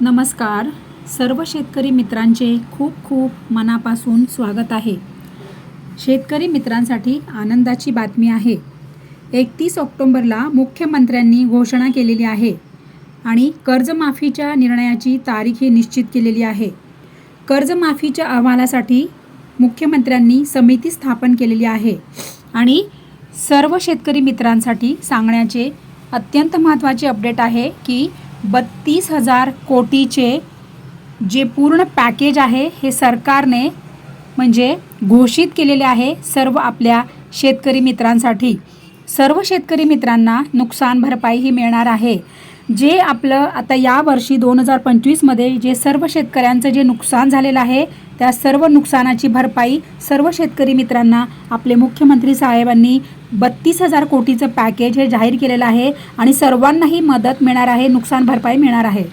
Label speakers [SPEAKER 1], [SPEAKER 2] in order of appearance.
[SPEAKER 1] नमस्कार. सर्व शेतकरी मित्रांचे खूप खूप मनापासून स्वागत आहे. शेतकरी मित्रांसाठी आनंदाची बातमी आहे. एकतीस ऑक्टोंबरला मुख्यमंत्र्यांनी घोषणा केलेली आहे आणि कर्जमाफीच्या निर्णयाची तारीख ही निश्चित केलेली आहे. कर्जमाफीच्या अहवालासाठी मुख्यमंत्र्यांनी समिती स्थापन केलेली आहे आणि सर्व शेतकरी मित्रांसाठी सांगण्याचे अत्यंत महत्त्वाचे अपडेट आहे की बत्तीस हजार कोटीचे जे पूर्ण पॅकेज आहे हे सरकारने म्हणजे घोषित केलेले आहे सर्व आपल्या शेतकरी मित्रांसाठी. सर्व शेतकरी मित्रांना नुकसान भरपाई ही मिळणार आहे. जे आपलं आता या वर्षी दोन हजार पंचवीसमध्ये जे सर्व शेतकऱ्यांचं जे नुकसान झालेलं आहे त्या सर्व नुकसानाची भरपाई सर्व शेतकरी मित्रांना आपले मुख्यमंत्री साहेबांनी बत्तीस हजार कोटीचं पॅकेज हे जाहीर केलेलं आहे आणि सर्वांनाही मदत मिळणार आहे नुकसान भरपाई मिळणार आहे.